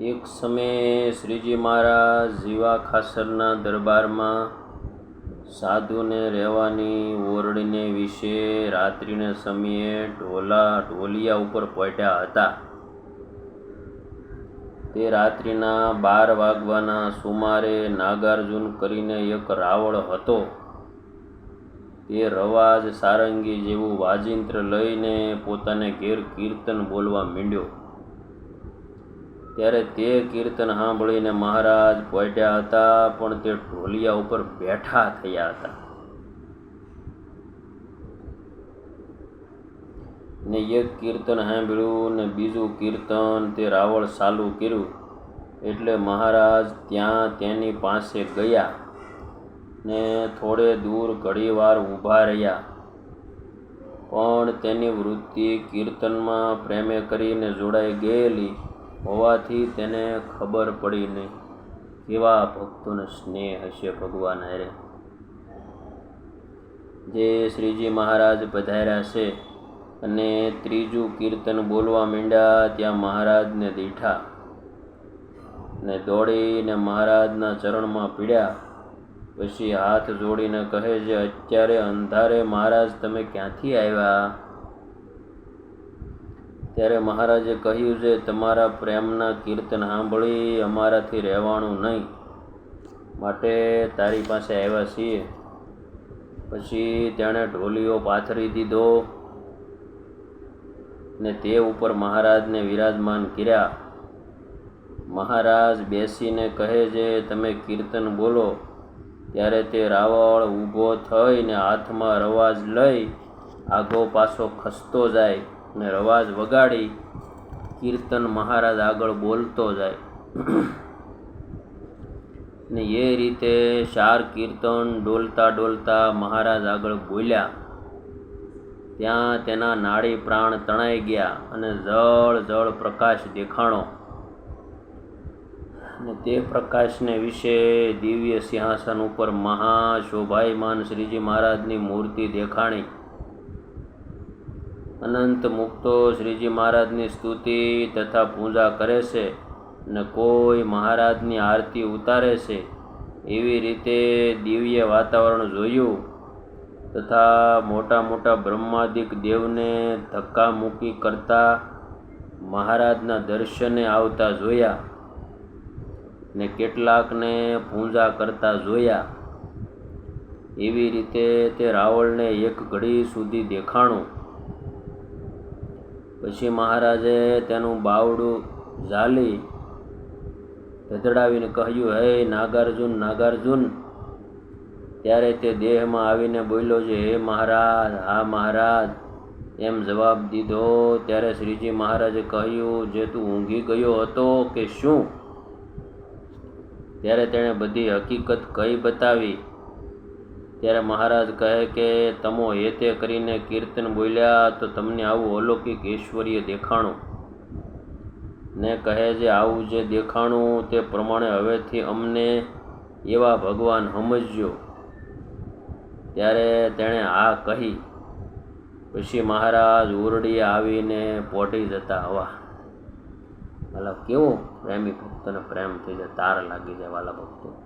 એક સમયે શ્રીજી મહારાજ જીવા ખાસરના દરબારમાં સાધુને રહેવાની ઓરડીને વિશે રાત્રિને સમયે ઢોલા, ઢોલિયા ઉપર પહોંચ્યા હતા. તે રાત્રિના બાર વાગવાના સુમારે નાગાર્જુન કરીને એક રાવળ હતો. તે રવાજ સારંગી જેવું વાજિંત્ર લઈને પોતાને ઘેર કીર્તન બોલવા માંડ્યો. ત્યારે તે કીર્તન સાંભળીને મહારાજ પહોંચ્યા હતા, પણ તે ઢોલિયા ઉપર બેઠા થયા હતા. ને એક કીર્તન સાંભળ્યું ને બીજું કીર્તન તે રાવળ ચાલુ કર્યું, એટલે મહારાજ ત્યાં તેની પાસે ગયા ને થોડે દૂર ઘડીવાર ઊભા રહ્યા. પણ તેની વૃત્તિ કીર્તનમાં પ્રેમે કરીને જોડાઈ ગયેલી. હોવાથી તેને ખબર પડી નહીં. કેવા ભક્તોને સ્નેહ હશે ભગવાન હારે? જે શ્રીજી મહારાજ પધાર્યા છે અને ત્રીજું કીર્તન બોલવા માંડ્યા, ત્યાં મહારાજને દીઠા ને દોડીને મહારાજના ચરણમાં પીડ્યા. પછી હાથ જોડીને કહે છે, અત્યારે અંધારે મહારાજ, તમે ક્યાંથી આવ્યા? ત્યારે મહારાજે કહ્યું છે, તમારા પ્રેમના કીર્તન સાંભળી અમારાથી રહેવાનું નહીં. માટે તારી પાસે આવ્યા છીએ. પછી તેણે ઢોલીઓ પાથરી દીધો ને તે ઉપર મહારાજને વિરાજમાન કર્યા. મહારાજ બેસીને કહે છે, તમે કીર્તન બોલો. ત્યારે તે રાવળ ઊભો થઈને હાથમાં રવાજ લઈ આગો પાછો ખસતો જાય. ને રવાજ વગાડી કીર્તન મહારાજ આગળ બોલતો જાય. ને એ રીતે ચાર કીર્તન ડોલતા ડોલતા મહારાજ આગળ બોલ્યા. ત્યાં તેના નાડી પ્રાણ તણાઈ ગયા અને જળ જળ પ્રકાશ દેખાણો. અને તે પ્રકાશને વિશે દિવ્ય સિંહાસન ઉપર મહાશોભાયમાન શ્રીજી મહારાજની મૂર્તિ દેખાણી. અનંત મુક્તો શ્રીજી મહારાજની સ્તુતિ તથા પૂજા કરે છે ને કોઈ મહારાજની આરતી ઉતારે છે. એવી રીતે દિવ્ય વાતાવરણ જોયું તથા મોટા મોટા બ્રહ્માદિક દેવને ધક્કા મૂકી કરતા મહારાજના દર્શને આવતા જોયા ને કેટલાકને પૂજા કરતા જોયા. એવી રીતે તે રાવળને એક ઘડી સુધી દેખાણું પછી મહારાજે તેનું બાવડું ઝાલી ધધડાવીને કહ્યું, હે નાગાર્જુન નાગાર્જુન, ત્યારે તે દેહમાં આવીને બોલ્યો છે, હે મહારાજ, હા મહારાજ. એમ જવાબ દીધો. ત્યારે શ્રીજી મહારાજે કહ્યું, જે તું ઊંઘી ગયો હતો કે શું? ત્યારે તેણે બધી હકીકત કઈ બતાવી. ત્યારે મહારાજ કહે કે, તમો હેતે કરીને કીર્તન બોલ્યા તો તમને આવું અલૌકિક ઐશ્વર્ય દેખાણું. ને કહે છે, આવું જે દેખાણું તે પ્રમાણે હવેથી અમને એવા ભગવાન સમજ્યો ત્યારે તેણે આ કહી. પછી મહારાજ ઉરડી આવીને પોઢી જતા હવા. મતલબ કેવું? પ્રેમી ભક્તને પ્રેમ થઈ જાય, તાર લાગી જાય વાલા ભક્તો.